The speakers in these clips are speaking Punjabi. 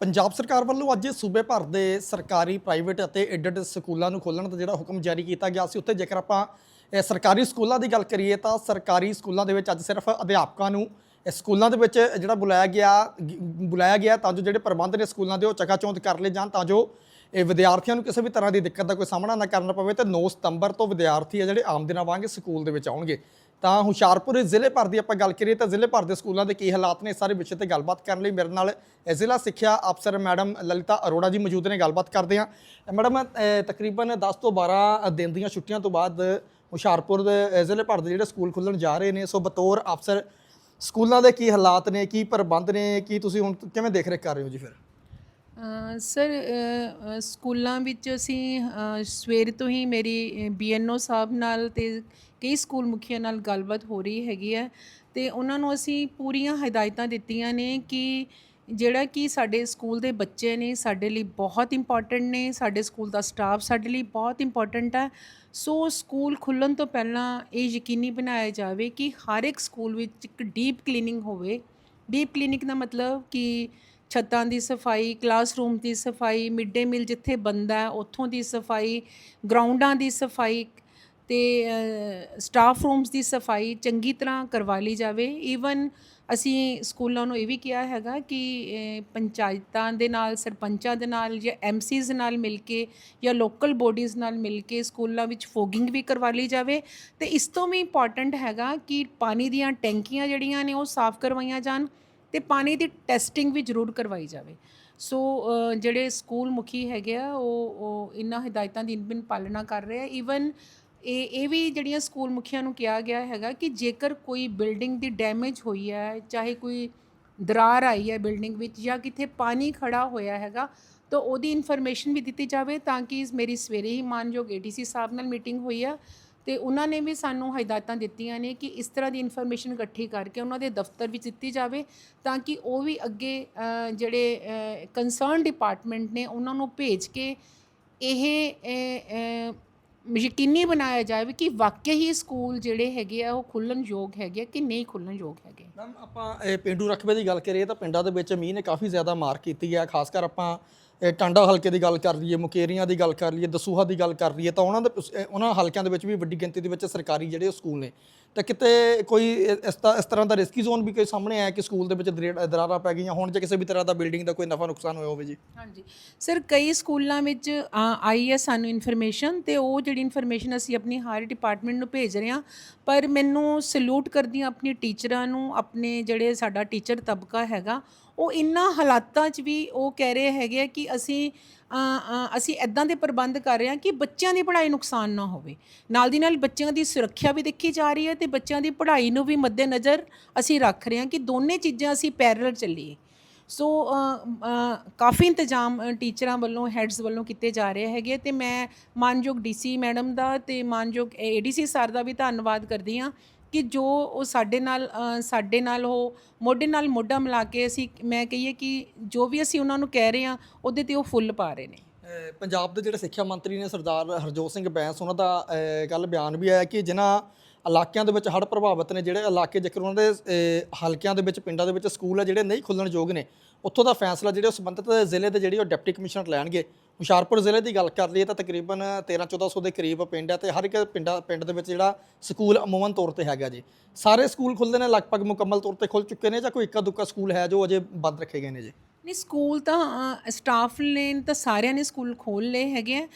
ਪੰਜਾਬ ਸਰਕਾਰ ਵੱਲੋਂ ਅੱਜ ਸੂਬੇ ਭਰ ਦੇ ਸਰਕਾਰੀ, ਪ੍ਰਾਈਵੇਟ ਅਤੇ ਐਡਡ ਸਕੂਲਾਂ ਨੂੰ ਖੋਲ੍ਹਣ ਦਾ ਜਿਹੜਾ ਹੁਕਮ ਜਾਰੀ ਕੀਤਾ ਗਿਆ ਸੀ, ਉੱਥੇ ਜੇਕਰ ਆਪਾਂ ਸਰਕਾਰੀ ਸਕੂਲਾਂ ਦੀ ਗੱਲ ਕਰੀਏ ਤਾਂ ਸਰਕਾਰੀ ਸਕੂਲਾਂ ਦੇ ਵਿੱਚ ਅੱਜ ਸਿਰਫ ਅਧਿਆਪਕਾਂ ਨੂੰ ਸਕੂਲਾਂ ਦੇ ਵਿੱਚ ਜਿਹੜਾ ਬੁਲਾਇਆ ਗਿਆ ਬੁਲਾਇਆ ਗਿਆ ਤਾਂ ਜੋ ਜਿਹੜੇ ਪ੍ਰਬੰਧ ਨੇ ਸਕੂਲਾਂ ਦੇ ਉਹ ਚਕਾਚੌਂਧ ਕਰ ਲਏ ਜਾਣ ਤਾਂ ਜੋ ਇਹ ਵਿਦਿਆਰਥੀਆਂ ਨੂੰ ਕਿਸੇ ਵੀ ਤਰ੍ਹਾਂ ਦੀ ਦਿੱਕਤ ਦਾ ਕੋਈ ਸਾਹਮਣਾ ਨਾ ਕਰਨਾ ਪਵੇ ਤੇ 9 ਸਤੰਬਰ ਤੋਂ ਵਿਦਿਆਰਥੀ ਆ ਜਿਹੜੇ ਆਮ ਦਿਨਾਂ ਵਾਂਗ ਸਕੂਲ ਦੇ ਵਿੱਚ ਆਉਣਗੇ। ਤਾਂ ਹੁਸ਼ਿਆਰਪੁਰ ਜ਼ਿਲ੍ਹੇ ਭਰ ਦੀ ਆਪਾਂ ਗੱਲ ਕਰੀਏ ਤਾਂ ਜ਼ਿਲ੍ਹੇ ਭਰ ਦੇ ਸਕੂਲਾਂ ਦੇ ਕੀ ਹਾਲਾਤ ਨੇ ਸਾਰੇ ਵਿਸ਼ੇ ਤੇ ਗੱਲਬਾਤ ਕਰਨ ਲਈ ਮੇਰੇ ਨਾਲ ਜ਼ਿਲ੍ਹਾ ਸਿੱਖਿਆ ਅਫਸਰ ਮੈਡਮ ਲਲਿਤਾ ਅਰੋੜਾ ਜੀ ਮੌਜੂਦ ਨੇ ਗੱਲਬਾਤ ਕਰਦੇ ਹਾਂ। ਮੈਡਮ ਅਹ, ਤਕਰੀਬਨ 10 ਤੋਂ 12 ਦਿਨ ਦੀਆਂ ਛੁੱਟੀਆਂ ਤੋਂ ਬਾਅਦ ਹੁਸ਼ਿਆਰਪੁਰ ਦੇ ਜ਼ਿਲ੍ਹੇ ਭਰ ਦੇ ਜਿਹੜੇ ਸਕੂਲ ਖੁੱਲਣ ਜਾ ਰਹੇ ਨੇ ਸੋ ਬਤੌਰ ਅਫਸਰ ਸਕੂਲਾਂ ਦੇ ਕੀ ਹਾਲਾਤ ਨੇ ਕੀ ਪ੍ਰਬੰਧ ਨੇ ਕੀ ਤੁਸੀਂ ਹੁਣ ਕਿਵੇਂ ਦੇਖ ਰੇਖ ਕਰ ਰਹੇ ਹੋ ਜੀ ਫਿਰ? ਸਰ ਸਕੂਲਾਂ ਵਿੱਚ ਅਸੀਂ ਸਵੇਰ ਤੋਂ ਹੀ ਮੇਰੀ ਬੀਐਨਓ ਸਾਹਿਬ ਨਾਲ ਤੇ ਕਈ ਸਕੂਲ ਮੁਖੀਆਂ ਨਾਲ ਗੱਲਬਾਤ ਹੋ ਰਹੀ ਹੈਗੀ ਹੈ ਤੇ ਉਹਨਾਂ ਨੂੰ ਅਸੀਂ ਪੂਰੀਆਂ ਹਦਾਇਤਾਂ ਦਿੱਤੀਆਂ ਨੇ ਕਿ ਜਿਹੜਾ ਕਿ ਸਾਡੇ ਸਕੂਲ ਦੇ ਬੱਚੇ ਨੇ, ਸਾਡੇ ਲਈ ਬਹੁਤ ਇੰਪੋਰਟੈਂਟ ਨੇ, ਸਾਡੇ ਸਕੂਲ ਦਾ ਸਟਾਫ ਸਾਡੇ ਲਈ ਬਹੁਤ ਇੰਪੋਰਟੈਂਟ ਹੈ। ਸੋ ਸਕੂਲ ਖੁੱਲਣ ਤੋਂ ਪਹਿਲਾਂ ਇਹ ਯਕੀਨੀ ਬਣਾਇਆ ਜਾਵੇ ਕਿ ਹਰ ਇੱਕ ਸਕੂਲ ਵਿੱਚ ਇੱਕ ਡੀਪ ਕਲੀਨਿੰਗ ਹੋਵੇ। ਡੀਪ ਕਲੀਨਿੰਗ ਦਾ ਮਤਲਬ ਕਿ ਛੱਤਾਂ ਦੀ ਸਫ਼ਾਈ ਕਲਾਸਰੂਮ ਦੀ ਸਫ਼ਾਈ ਮਿਡ ਡੇ ਮੀਲ ਜਿੱਥੇ ਬੰਦਾ ਹੈ, ਉੱਥੋਂ ਦੀ ਸਫ਼ਾਈ ਗਰਾਊਂਡਾਂ ਦੀ ਸਫ਼ਾਈ ਤੇ ਸਟਾਫ ਰੂਮਸ ਦੀ ਸਫ਼ਾਈ ਚੰਗੀ ਤਰ੍ਹਾਂ ਕਰਵਾ ਲਈ ਜਾਵੇ। ਈਵਨ ਅਸੀਂ ਸਕੂਲਾਂ ਨੂੰ ਇਹ ਵੀ ਕਿਹਾ ਹੈਗਾ ਕਿ ਪੰਚਾਇਤਾਂ ਦੇ ਨਾਲ, ਸਰਪੰਚਾਂ ਦੇ ਨਾਲ ਜਾਂ ਐਮਸੀਜ਼ ਨਾਲ ਮਿਲ ਕੇ ਜਾਂ ਲੋਕਲ ਬੋਡੀਜ਼ ਨਾਲ ਮਿਲ ਕੇ ਸਕੂਲਾਂ ਵਿੱਚ ਫੋਗਿੰਗ ਵੀ ਕਰਵਾ ਲਈ ਜਾਵੇ। ਤੇ ਇਸ ਤੋਂ ਵੀ ਇੰਪੋਰਟੈਂਟ ਹੈਗਾ ਕਿ ਪਾਣੀ ਦੀਆਂ ਟੈਂਕੀਆਂ ਜਿਹੜੀਆਂ ਨੇ ਉਹ ਸਾਫ਼ ਕਰਵਾਈਆਂ ਜਾਣ ਤੇ ਪਾਣੀ ਦੀ ਟੈਸਟਿੰਗ ਵੀ ਜ਼ਰੂਰ ਕਰਵਾਈ ਜਾਵੇ। ਸੋ ਜਿਹੜੇ ਸਕੂਲ ਮੁਖੀ ਹੈਗੇ ਆ, ਉਹ ਉਹ ਇਹਨਾਂ ਹਦਾਇਤਾਂ ਦੀ ਇਨਬਿਨ ਪਾਲਣਾ ਕਰ ਰਹੇ ਆ। ਈਵਨ ਇਹ ਇਹ ਵੀ ਜਿਹੜੀਆਂ ਸਕੂਲ ਮੁਖੀਆਂ ਨੂੰ ਕਿਹਾ ਗਿਆ ਹੈਗਾ ਕਿ ਜੇਕਰ ਕੋਈ ਬਿਲਡਿੰਗ ਦੀ ਡੈਮੇਜ ਹੋਈ ਹੈ, ਚਾਹੇ ਕੋਈ ਦਰਾਰ ਆਈ ਹੈ ਬਿਲਡਿੰਗ ਵਿੱਚ ਜਾਂ ਕਿਤੇ ਪਾਣੀ ਖੜਾ ਹੋਇਆ ਹੈਗਾ, ਤਾਂ ਉਹਦੀ ਇਨਫੋਰਮੇਸ਼ਨ ਵੀ ਦਿੱਤੀ ਜਾਵੇ ਤਾਂ ਕਿ ਮੇਰੀ ਸਵੇਰੇ ਹੀ ਮਾਨਯੋਗ ਏਡੀਸੀ ਸਾਹਿਬ ਨਾਲ ਮੀਟਿੰਗ ਹੋਈ ਆ ਤੇ ਉਹਨਾਂ ਨੇ ਵੀ ਸਾਨੂੰ ਹਦਾਇਤਾਂ ਦਿੱਤੀਆਂ ਨੇ ਕਿ ਇਸ ਤਰ੍ਹਾਂ ਦੀ ਇਨਫੋਰਮੇਸ਼ਨ ਇਕੱਠੀ ਕਰਕੇ ਉਹਨਾਂ ਦੇ ਦਫ਼ਤਰ ਵਿੱਚ ਦਿੱਤੀ ਜਾਵੇ ਤਾਂ ਕਿ ਉਹ ਵੀ ਅੱਗੇ ਜਿਹੜੇ ਕੰਸਰਨ ਡਿਪਾਰਟਮੈਂਟ ਨੇ ਉਹਨਾਂ ਨੂੰ ਭੇਜ ਕੇ ਇਹ ਯਕੀਨੀ ਬਣਾਇਆ ਜਾਵੇ ਕਿ ਵਾਕਿਆ ਹੀ ਸਕੂਲ ਜਿਹੜੇ ਹੈਗੇ ਆ, ਉਹ ਖੁੱਲਣ ਯੋਗ ਹੈਗੇ ਆ ਕਿ ਨਹੀਂ ਖੁੱਲਣ ਯੋਗ ਹੈਗੇ? ਮੈਮ, ਆਪਾਂ ਇਹ ਪਿੰਡੂ ਰਕਬੇ ਦੀ ਗੱਲ ਕਰੀਏ ਤਾਂ ਪਿੰਡਾਂ ਦੇ ਵਿੱਚ ਮੀਂਹ ਨੇ ਕਾਫੀ ਜ਼ਿਆਦਾ ਮਾਰ ਕੀਤੀ ਹੈ ਖਾਸ ਕਰ ਆਪਾਂ ਟਾਂਡਾ ਹਲਕੇ ਦੀ ਗੱਲ ਕਰ ਲਈਏ ਮੁਕੇਰੀਆਂ ਦੀ ਗੱਲ ਕਰ ਲਈਏ ਦਸੂਹਾ ਦੀ ਗੱਲ ਕਰ ਲਈਏ ਤਾਂ ਉਹਨਾਂ ਦੇ ਉਸ- ਇਹ ਉਹਨਾਂ ਹਲਕਿਆਂ ਦੇ ਵਿੱਚ ਵੀ ਵੱਡੀ ਗਿਣਤੀ ਦੇ ਵਿੱਚ ਸਰਕਾਰੀ ਜਿਹੜੇ ਉਹ ਸਕੂਲ ਨੇ। ਤਾਂ ਕਿਤੇ ਕੋਈ ਇਸ ਤਾ- ਇਸ ਤਰ੍ਹਾਂ ਦਾ ਰਿਸਕੀ ਜ਼ੋਨ ਵੀ ਕੋਈ ਸਾਹਮਣੇ ਆਇਆ ਕਿ ਸਕੂਲ ਦੇ ਵਿੱਚ ਦਰੇ- ਦਰਾਰਾਂ ਪੈ ਗਈਆਂ ਹੋਣ ਜਾਂ ਕਿਸੇ ਵੀ ਤਰ੍ਹਾਂ ਦਾ ਬਿਲਡਿੰਗ ਦਾ ਕੋਈ ਨਫਾ ਨੁਕਸਾਨ ਹੋਇਆ ਹੋਵੇ ਜੀ? ਹਾਂਜੀ। ਸਰ ਕਈ ਸਕੂਲਾਂ ਵਿੱਚ ਆ, ਆਈ ਹੈ ਸਾਨੂੰ ਇਨਫੋਰਮੇਸ਼ਨ ਤੇ ਉਹ ਜਿਹੜੀ ਇਨਫੋਰਮੇਸ਼ਨ ਅਸੀਂ ਆਪਣੀ ਹਰ ਡਿਪਾਰਟਮੈਂਟ ਨੂੰ ਭੇਜ ਰਹੇ ਹਾਂ ਪਰ ਮੈਨੂੰ ਸਲੂਟ ਕਰਦੀ ਹਾਂ ਆਪਣੀ ਟੀਚਰਾਂ ਨੂੰ ਆਪਣੇ ਜਿਹੜੇ ਸਾਡਾ ਟੀਚਰ ਤਬਕਾ ਹੈਗਾ ਉਹ ਇਨ੍ਹਾਂ ਹਾਲਾਤਾਂ 'ਚ ਵੀ ਉਹ ਕਹਿ ਰਹੇ ਹੈਗੇ ਆ ਕਿ ਅਸੀਂ ਅਸੀਂ ਐਦਾਂ ਦੇ ਪ੍ਰਬੰਧ ਕਰ ਰਹੇ ਹਾਂ ਕਿ ਬੱਚਿਆਂ ਦੀ ਪੜ੍ਹਾਈ ਨੁਕਸਾਨ ਨਾ ਹੋਵੇ। ਨਾਲ ਦੀ ਨਾਲ ਬੱਚਿਆਂ ਦੀ ਸੁਰੱਖਿਆ ਵੀ ਦੇਖੀ ਜਾ ਰਹੀ ਹੈ ਤੇ ਬੱਚਿਆਂ ਦੀ ਪੜ੍ਹਾਈ ਨੂੰ ਵੀ ਮੱਦੇਨਜ਼ਰ ਅਸੀਂ ਰੱਖ ਰਹੇ ਹਾਂ ਕਿ ਦੋਨੇ ਚੀਜ਼ਾਂ ਅਸੀਂ ਪੈਰਲਲ ਚੱਲੀਏ। ਸੋ ਕਾਫੀ ਇੰਤਜ਼ਾਮ ਟੀਚਰਾਂ ਵੱਲੋਂ ਹੈਡਸ ਵੱਲੋਂ ਕੀਤੇ ਜਾ ਰਹੇ ਹੈਗੇ ਤੇ ਮੈਂ ਮਾਨਯੋਗ ਡੀਸੀ ਮੈਡਮ ਦਾ ਤੇ ਮਾਨਯੋਗ ਏਡੀਸੀ ਸਰ ਦਾ ਵੀ ਧੰਨਵਾਦ ਕਰਦੀ ਹਾਂ ਕਿ ਜੋ ਉਹ ਸਾਡੇ ਨਾਲ ਸਾਡੇ ਨਾਲ ਉਹ ਮੋਢੇ ਨਾਲ ਮੋਢਾ ਮਿਲਾ ਕੇ ਅਸੀਂ ਮੈਂ ਕਹੀਏ ਕਿ ਜੋ ਵੀ ਅਸੀਂ ਉਹਨਾਂ ਨੂੰ ਕਹਿ ਰਹੇ ਹਾਂ ਉਹਦੇ ਤੇ ਉਹ ਫੁੱਲ ਪਾ ਰਹੇ ਨੇ। ਪੰਜਾਬ ਦੇ ਜਿਹੜੇ ਸਿੱਖਿਆ ਮੰਤਰੀ ਨੇ ਸਰਦਾਰ ਹਰਜੋਤ ਸਿੰਘ ਬੈਂਸ ਉਹਨਾਂ ਦਾ ਅਹ, ਕੱਲ ਬਿਆਨ ਵੀ ਆਇਆ ਕਿ ਜਿਨ੍ਹਾਂ ਇਲਾਕਿਆਂ ਦੇ ਵਿੱਚ ਹੜ੍ਹ ਪ੍ਰਭਾਵਿਤ ਨੇ ਜਿਹੜੇ ਇਲਾਕੇ ਜੇਕਰ ਉਹਨਾਂ ਦੇ ਹਲਕਿਆਂ ਦੇ ਵਿੱਚ, ਪਿੰਡਾਂ ਦੇ ਵਿੱਚ ਸਕੂਲ ਹੈ ਜਿਹੜੇ ਨਹੀਂ ਖੁੱਲਣ ਯੋਗ ਨੇ, ਉੱਥੋਂ ਦਾ ਫੈਸਲਾ ਜਿਹੜੇ ਉਹ ਸੰਬੰਧਿਤ ਜ਼ਿਲ੍ਹੇ ਦੇ ਜਿਹੜੀ ਉਹ ਡਿਪਟੀ ਕਮਿਸ਼ਨਰ ਲੈਣਗੇ। ਹੁਸ਼ਿਆਰਪੁਰ ਜ਼ਿਲ੍ਹੇ ਦੀ ਗੱਲ ਕਰ ਲਈਏ ਤਾਂ ਤਕਰੀਬਨ 13 1400 ਦੇ ਕਰੀਬ ਪਿੰਡ ਹੈ ਤੇ ਹਰ ਇੱਕ ਪਿੰਡਾਂ, ਪਿੰਡ ਦੇ ਵਿੱਚ ਜਿਹੜਾ ਸਕੂਲ ਅਮੂਮਨ ਤੌਰ ਤੇ ਹੈਗਾ ਜੀ। ਸਾਰੇ ਸਕੂਲ ਖੁੱਲਦੇ ਨੇ, ਲਗਭਗ ਮੁਕੰਮਲ ਤੌਰ ਤੇ ਖੁੱਲ ਚੁੱਕੇ ਨੇ ਜਾਂ ਕੋਈ ਇੱਕਾ ਦੁੱਕਾ ਸਕੂਲ ਹੈ ਜੋ ਅਜੇ ਬੰਦ ਰੱਖੇ ਗਏ ਨੇ ਜੀ। ਨਹੀਂ, ਸਕੂਲ ਤਾਂ ਸਟਾਫ ਨੇ ਤਾਂ ਸਾਰਿਆਂ ਨੇ ਸਕੂਲ ਖੋਲ ਲਏ ਹੈਗੇ ਆ।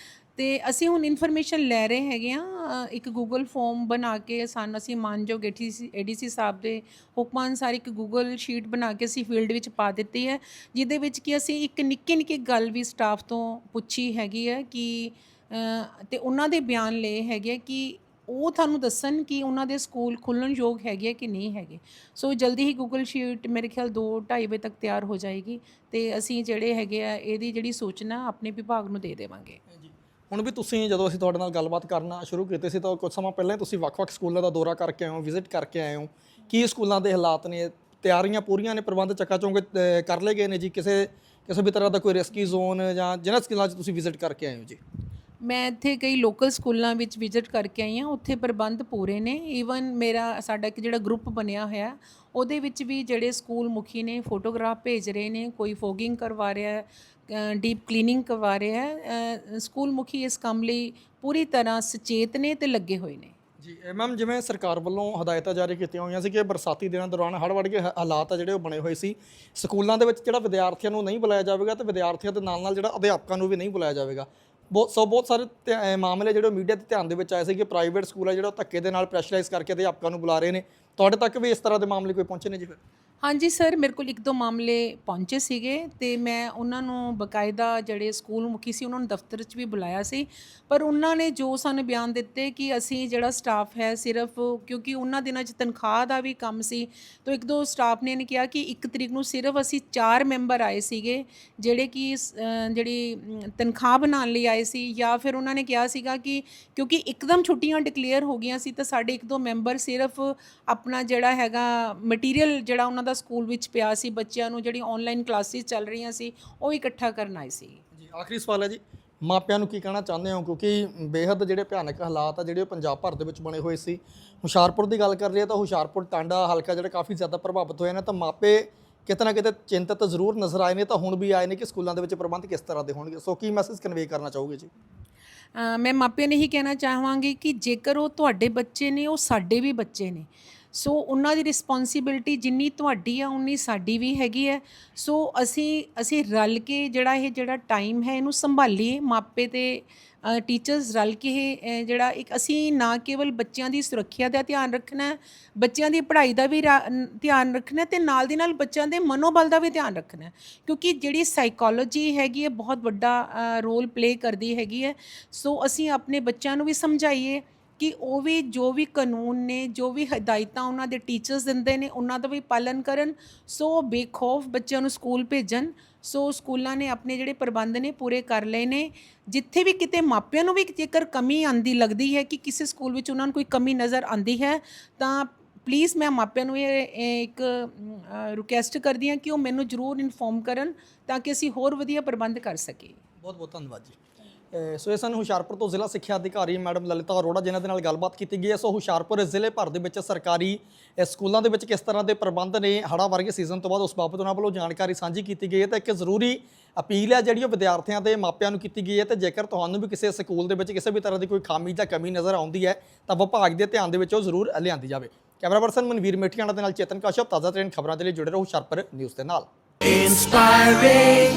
ਤੇ ਅਸੀਂ ਹੁਣ ਇਨਫੋਰਮੇਸ਼ਨ ਲੈ ਰਹੇ ਹੈਗੇ ਆ ਇੱਕ ਗੂਗਲ ਫਾਰਮ ਬਣਾ ਕੇ ਸਾਨੂੰ ਅਸੀਂ ਮਾਨਯੋਗ ਏਡੀਸੀ ਏਡੀਸੀ ਸਾਹਿਬ ਦੇ ਹੁਕਮਾਂ ਅਨੁਸਾਰ ਇੱਕ ਗੂਗਲ ਸ਼ੀਟ ਬਣਾ ਕੇ ਅਸੀਂ ਫੀਲਡ ਵਿੱਚ ਪਾ ਦਿੱਤੀ ਹੈ ਜਿਹਦੇ ਵਿੱਚ ਕਿ ਅਸੀਂ ਇੱਕ ਨਿੱਕੀ ਨਿੱਕੀ ਗੱਲ ਵੀ ਸਟਾਫ ਤੋਂ ਪੁੱਛੀ ਹੈਗੀ ਹੈ ਕਿ ਅ, ਤੇ ਉਹਨਾਂ ਦੇ ਬਿਆਨ ਲਏ ਹੈਗੇ ਆ ਕਿ ਉਹ ਤੁਹਾਨੂੰ ਦੱਸਣ ਕਿ ਉਹਨਾਂ ਦੇ ਸਕੂਲ ਖੁੱਲਣ ਯੋਗ ਹੈਗੇ ਆ ਕਿ ਨਹੀਂ ਹੈਗੇ। ਸੋ ਜਲਦੀ ਹੀ ਗੂਗਲ ਸ਼ੀਟ ਮੇਰੇ ਖਿਆਲ 2:30 ਵਜੇ ਤੱਕ ਤਿਆਰ ਹੋ ਜਾਏਗੀ ਤੇ ਅਸੀਂ ਜਿਹੜੇ ਹੈਗੇ ਆ ਇਹਦੀ ਜਿਹੜੀ ਸੂਚਨਾ ਆਪਣੇ ਵਿਭਾਗ ਨੂੰ ਦੇ ਦੇਵਾਂਗੇ। ਹੁਣ ਵੀ ਤੁਸੀਂ ਜਦੋਂ ਅਸੀਂ ਤੁਹਾਡੇ ਨਾਲ ਗੱਲਬਾਤ ਕਰਨਾ ਸ਼ੁਰੂ ਕੀਤੀ ਸੀ ਤਾਂ ਕੁਝ ਸਮਾਂ ਪਹਿਲਾਂ ਹੀ ਤੁਸੀਂ ਵੱਖ-ਵੱਖ ਸਕੂਲਾਂ ਦਾ ਦੌਰਾ ਕਰਕੇ ਆਏ ਹੋ ਵਿਜ਼ਿਟ ਕਰਕੇ ਆਏ ਹੋ। ਕੀ ਸਕੂਲਾਂ ਦੇ ਹਾਲਾਤ ਨੇ? ਤਿਆਰੀਆਂ ਪੂਰੀਆਂ ਨੇ? ਪ੍ਰਬੰਧ ਚੱਕਾਚੌਂਕ ਅਹ, ਕਰ ਲਏ ਗਏ ਨੇ ਜੀ? ਕਿਸੇ ਕਿਸੇ ਵੀ ਤਰ੍ਹਾਂ ਦਾ ਕੋਈ ਰਿਸਕੀ ਜ਼ੋਨ ਜਾਂ ਜਿਹਨਾਂ ਸਕੂਲਾਂ 'ਚ ਤੁਸੀਂ ਵਿਜ਼ਿਟ ਕਰਕੇ ਆਏ ਹੋ ਜੀ? ਮੈਂ ਇੱਥੇ ਕਈ ਲੋਕਲ ਸਕੂਲਾਂ ਵਿੱਚ ਵਿਜ਼ਿਟ ਕਰਕੇ ਆਈ ਹਾਂ। ਉੱਥੇ ਪ੍ਰਬੰਧ ਪੂਰੇ ਨੇ। ਈਵਨ ਮੇਰਾ ਸਾਡਾ ਇੱਕ ਜਿਹੜਾ ਗਰੁੱਪ ਬਣਿਆ ਹੋਇਆ ਉਹਦੇ ਵਿੱਚ ਵੀ ਜਿਹੜੇ ਸਕੂਲ ਮੁਖੀ ਨੇ, ਫੋਟੋਗ੍ਰਾਫ ਭੇਜ ਰਹੇ ਨੇ, ਕੋਈ ਫੋਗਿੰਗ ਕਰਵਾ ਰਿਹਾ ਹੈ ਡੀਪ ਕਲੀਨਿੰਗ ਕਰਵਾ ਰਿਹਾ ਹੈ ਸਕੂਲ ਮੁਖੀ ਇਸ ਕੰਮ ਲਈ ਪੂਰੀ ਤਰ੍ਹਾਂ ਸੁਚੇਤ ਨੇ ਤੇ ਲੱਗੇ ਹੋਏ ਨੇ। ਜੀ ਮੈਮ ਜਿਵੇਂ ਸਰਕਾਰ ਵੱਲੋਂ ਹਦਾਇਤਾਂ ਜਾਰੀ ਕੀਤੀਆਂ ਹੋਈਆਂ ਸੀ ਕਿ ਬਰਸਾਤੀ ਦਿਨਾਂ ਦੌਰਾਨ ਹੜ੍ਹ ਵੜ ਕੇ ਹ- ਹਾਲਾਤ ਆ ਜਿਹੜੇ ਉਹ ਬਣੇ ਹੋਏ ਸੀ, ਸਕੂਲਾਂ ਦੇ ਵਿੱਚ ਜਿਹੜਾ ਵਿਦਿਆਰਥੀਆਂ ਨੂੰ ਨਹੀਂ ਬੁਲਾਇਆ ਜਾਵੇਗਾ ਤੇ ਵਿਦਿਆਰਥੀਆਂ ਦੇ ਨਾਲ ਨਾਲ ਜਿਹੜਾ ਅਧਿਆਪਕਾਂ ਨੂੰ ਵੀ ਨਹੀਂ ਬੁਲਾਇਆ ਜਾਵੇਗਾ। ਬਹੁਤ, ਸੋ ਬਹੁਤ ਸਾਰੇ ਧਿ- ਮਾਮਲੇ ਜਿਹੜੇ ਮੀਡੀਆ ਦੇ ਧਿਆਨ ਦੇ ਵਿੱਚ ਆਏ ਸੀ ਕਿ ਪ੍ਰਾਈਵੇਟ ਸਕੂਲ ਆ ਜਿਹੜਾ ਧੱਕੇ ਦੇ ਨਾਲ ਪ੍ਰੈਸ਼ਰਾਈਜ਼ ਕਰਕੇ ਅਧਿਆਪਕਾਂ ਨੂੰ ਬੁਲਾ ਰਹੇ ਨੇ ਤੁਹਾਡੇ ਤੱਕ ਵੀ ਇਸ ਤਰ੍ਹਾਂ ਦੇ ਮਾਮਲੇ ਕੋਈ ਪਹੁੰਚੇ ਨੇ ਜੀ ਫਿਰ? ਹਾਂਜੀ ਸਰ ਮੇਰੇ ਕੋਲ ਇੱਕ ਦੋ ਮਾਮਲੇ ਪਹੁੰਚੇ ਸੀਗੇ ਤੇ ਮੈਂ ਉਹਨਾਂ ਨੂੰ ਬਕਾਇਦਾ ਜਿਹੜੇ ਸਕੂਲ ਮੁਖੀ ਸੀ ਉਹਨਾਂ ਨੂੰ ਦਫ਼ਤਰ 'ਚ ਵੀ ਬੁਲਾਇਆ ਸੀ। ਪਰ ਉਹਨਾਂ ਨੇ ਜੋ ਸਾਨੂੰ ਬਿਆਨ ਦਿੱਤੇ ਕਿ ਅਸੀਂ ਜਿਹੜਾ ਸਟਾਫ ਹੈ ਸਿਰਫ ਕਿਉਂਕਿ ਉਹਨਾਂ ਦਿਨਾਂ 'ਚ ਤਨਖਾਹ ਦਾ ਵੀ ਕੰਮ ਸੀ ਤਾਂ ਇੱਕ ਦੋ ਸਟਾਫ ਨੇ ਨੇ ਕਿਹਾ ਕਿ ਇੱਕ ਤਰੀਕ ਨੂੰ ਸਿਰਫ ਅਸੀਂ ਚਾਰ ਮੈਂਬਰ ਆਏ ਸੀਗੇ ਜਿਹੜੇ ਕਿ ਅਹ ਜਿਹੜੀ ਅਮ, ਤਨਖਾਹ ਬਣਾਉਣ ਲਈ ਆਏ ਸੀ ਜਾਂ ਫਿਰ ਉਹਨਾਂ ਨੇ ਕਿਹਾ ਸੀਗਾ ਕਿ ਕਿਉਂਕਿ ਇੱਕਦਮ ਛੁੱਟੀਆਂ ਡਿਕਲੇਅਰ ਹੋ ਗਈਆਂ ਸੀ ਤਾਂ ਸਾਡੇ ਇੱਕ ਦੋ ਮੈਂਬਰ ਸਿਰਫ ਆਪਣਾ ਜਿਹੜਾ ਹੈਗਾ ਮਟੀਰੀਅਲ ਜਿਹੜਾ ਉਹਨਾਂ ਦਾ ਸਕੂਲ ਵਿੱਚ ਪਿਆ ਸੀ ਬੱਚਿਆਂ ਨੂੰ ਜਿਹੜੀ ਆਨਲਾਈਨ ਕਲਾਸਿਸ ਚੱਲ ਰਹੀਆਂ ਸੀ ਉਹ ਇਕੱਠਾ ਕਰਨ ਆਏ ਸੀ। ਜੀ ਆਖਰੀ ਸਵਾਲ ਹੈ ਜੀ। ਮਾਪਿਆਂ ਨੂੰ ਕੀ ਕਹਿਣਾ ਚਾਹੁੰਦੇ ਹੋ? ਕਿਉਂਕਿ ਬੇਹੱਦ ਜਿਹੜੇ ਭਿਆਨਕ ਹਾਲਾਤ ਆ ਜਿਹੜੇ ਪੰਜਾਬ ਭਰ ਦੇ ਵਿੱਚ ਬਣੇ ਹੋਏ ਸੀ। ਹੁਸ਼ਿਆਰਪੁਰ ਦੀ ਗੱਲ ਕਰ ਲਈਏ ਤਾਂ ਹੁਸ਼ਿਆਰਪੁਰ ਟਾਂਡਾ ਹਲਕਾ ਜਿਹੜਾ ਕਾਫੀ ਜ਼ਿਆਦਾ ਪ੍ਰਭਾਵਿਤ ਹੋਏ ਨੇ ਤਾਂ ਮਾਪੇ ਕਿਤੇ ਨਾ ਕਿਤੇ ਚਿੰਤਤ ਜ਼ਰੂਰ ਨਜ਼ਰ ਆਏ ਨੇ ਤਾਂ ਹੁਣ ਵੀ ਆਏ ਨੇ ਕਿ ਸਕੂਲਾਂ ਦੇ ਵਿੱਚ ਪ੍ਰਬੰਧ ਕਿਸ ਤਰ੍ਹਾਂ ਦੇ ਹੋਣਗੇ? ਸੋ ਕੀ ਮੈਸੇਜ ਕਨਵੇ ਕਰਨਾ ਚਾਹੋਗੇ ਜੀ? ਮੈਂ ਮਾਪਿਆਂ ਨੇ ਹੀ ਕਹਿਣਾ ਚਾਹਾਂਗੀ ਕਿ ਜੇਕਰ ਉਹ ਤੁਹਾਡੇ ਬੱਚੇ ਨੇ ਉਹ ਸਾਡੇ ਵੀ ਬੱਚੇ ਨੇ ਸੋ ਉਹਨਾਂ ਦੀ ਰਿਸਪੌਂਸਿਬਿਲਟੀ ਜਿੰਨੀ ਤੁਹਾਡੀ ਆ, ਉਨੀ ਸਾਡੀ ਵੀ ਹੈਗੀ ਹੈ। ਸੋ ਅਸੀਂ ਅਸੀਂ ਰਲ ਕੇ ਜਿਹੜਾ ਇਹ ਜਿਹੜਾ ਟਾਈਮ ਹੈ, ਇਹਨੂੰ ਸੰਭਾਲੀਏ। ਮਾਪੇ ਤੇ ਟੀਚਰਸ ਰਲ ਕੇ ਇਹ ਜਿਹੜਾ ਇੱਕ ਅਸੀਂ ਨਾ ਕੇਵਲ ਬੱਚਿਆਂ ਦੀ ਸੁਰੱਖਿਆ ਦਾ ਧਿਆਨ ਰੱਖਣਾ, ਬੱਚਿਆਂ ਦੀ ਪੜ੍ਹਾਈ ਦਾ ਵੀ ਰਾ- ਧਿਆਨ ਰੱਖਣਾ ਹੈ ਤੇ ਨਾਲ ਦੀ ਨਾਲ ਬੱਚਿਆਂ ਦੇ ਮਨੋਬਲ ਦਾ ਵੀ ਧਿਆਨ ਰੱਖਣਾ। ਕਿਉਂਕਿ ਜਿਹੜੀ ਸਾਈਕੋਲੋਜੀ ਹੈਗੀ ਹੈ, ਬਹੁਤ ਵੱਡਾ ਰੋਲ ਪਲੇ ਕਰਦੀ ਹੈਗੀ ਹੈ। ਸੋ ਅਸੀਂ ਆਪਣੇ ਬੱਚਿਆਂ ਨੂੰ ਵੀ ਸਮਝਾਈਏ। ਕਿ ਉਹ ਵੀ ਜੋ ਵੀ ਕਾਨੂੰਨ ਨੇ, ਜੋ ਵੀ ਹਦਾਇਤਾਂ ਉਹਨਾਂ ਦੇ ਟੀਚਰਸ ਦਿੰਦੇ ਨੇ, ਉਹਨਾਂ ਦਾ ਵੀ ਪਾਲਨ ਕਰਨ। ਸੋ ਬੇਖੌਫ ਬੱਚਿਆਂ ਨੂੰ ਸਕੂਲ ਭੇਜਣ। ਸੋ ਸਕੂਲਾਂ ਨੇ ਆਪਣੇ ਜਿਹੜੇ ਪ੍ਰਬੰਧ ਨੇ ਪੂਰੇ ਕਰ ਲਏ ਨੇ। ਜਿੱਥੇ ਵੀ ਕਿਤੇ ਮਾਪਿਆਂ ਨੂੰ ਵੀ ਜੇਕਰ ਕਮੀ ਆਂਦੀ ਲੱਗਦੀ ਹੈ ਕਿ ਕਿਸੇ ਸਕੂਲ ਵਿੱਚ ਉਹਨਾਂ ਨੂੰ ਕੋਈ ਕਮੀ ਨਜ਼ਰ ਆਂਦੀ ਹੈ, ਤਾਂ ਪਲੀਜ਼ ਮੈਂ ਮਾਪਿਆਂ ਨੂੰ ਇਹ ਇੱਕ ਰਿਕੁਐਸਟ ਕਰਦੀ ਹਾਂ ਕਿ ਉਹ ਮੈਨੂੰ ਜ਼ਰੂਰ ਇਨਫੋਰਮ ਕਰਨ ਤਾਂ ਕਿ ਅਸੀਂ ਹੋਰ ਵਧੀਆ ਪ੍ਰਬੰਧ ਕਰ ਸਕੀਏ। ਬਹੁਤ ਬਹੁਤ ਧੰਨਵਾਦ ਜੀ। ਸੋ ਇਹ ਸਨ ਹੁਸ਼ਿਆਰਪੁਰ ਤੋਂ ਜ਼ਿਲ੍ਹਾ ਸਿੱਖਿਆ ਅਧਿਕਾਰੀ ਮੈਡਮ ਲਲਿਤਾ ਅਰੋੜਾ, ਜਿਨ੍ਹਾਂ ਦੇ ਨਾਲ ਗੱਲਬਾਤ ਕੀਤੀ ਗਈ ਹੈ। ਸੋ ਹੁਸ਼ਿਆਰਪੁਰ ਜ਼ਿਲ੍ਹੇ ਭਰ ਦੇ ਵਿੱਚ ਸਰਕਾਰੀ ਸਕੂਲਾਂ ਦੇ ਵਿੱਚ ਕਿਸ ਤਰ੍ਹਾਂ ਦੇ ਪ੍ਰਬੰਧ ਨੇ ਹੜ੍ਹਾਂ ਵਰਗੇ ਸੀਜ਼ਨ ਤੋਂ ਬਾਅਦ ਉਸ ਬਾਬਤ ਉਹਨਾਂ ਵੱਲੋਂ ਜਾਣਕਾਰੀ ਸਾਂਝੀ ਕੀਤੀ ਗਈ ਹੈ। ਤਾਂ ਇੱਕ ਜ਼ਰੂਰੀ ਅਪੀਲ ਹੈ ਜਿਹੜੀ ਉਹ ਵਿਦਿਆਰਥੀਆਂ ਦੇ ਮਾਪਿਆਂ ਨੂੰ ਕੀਤੀ ਗਈ ਹੈ ਤੇ ਜੇਕਰ ਤੁਹਾਨੂੰ ਵੀ ਕਿਸੇ ਸਕੂਲ ਦੇ ਵਿੱਚ ਕਿਸੇ ਵੀ ਤਰ੍ਹਾਂ ਦੀ ਕੋਈ ਖਾਮੀ ਜਾਂ ਕਮੀ ਨਜ਼ਰ ਆਉਂਦੀ ਹੈ, ਤਾਂ ਵਿਭਾਗ ਦੇ ਧਿਆਨ ਦੇ ਵਿੱਚ ਉਹ ਜ਼ਰੂਰ ਲਿਆਂਦੀ ਜਾਵੇ। ਕੈਮਰਾ ਪਰਸਨ ਮਨਵੀਰ ਮੇਠੀਆਣਾ ਦੇ ਨਾਲ ਚੇਤਨ ਕਾਸ਼ਪ ਤਾਜ਼ਾ ਤਰੀਨ ਖਬਰਾਂ ਦੇ ਲਈ ਜੁੜੇ ਰਹੋ ਹੁਸ਼ਿਆਰਪੁਰ ਨਿਊਜ਼ ਦੇ ਨਾਲ। Inspiring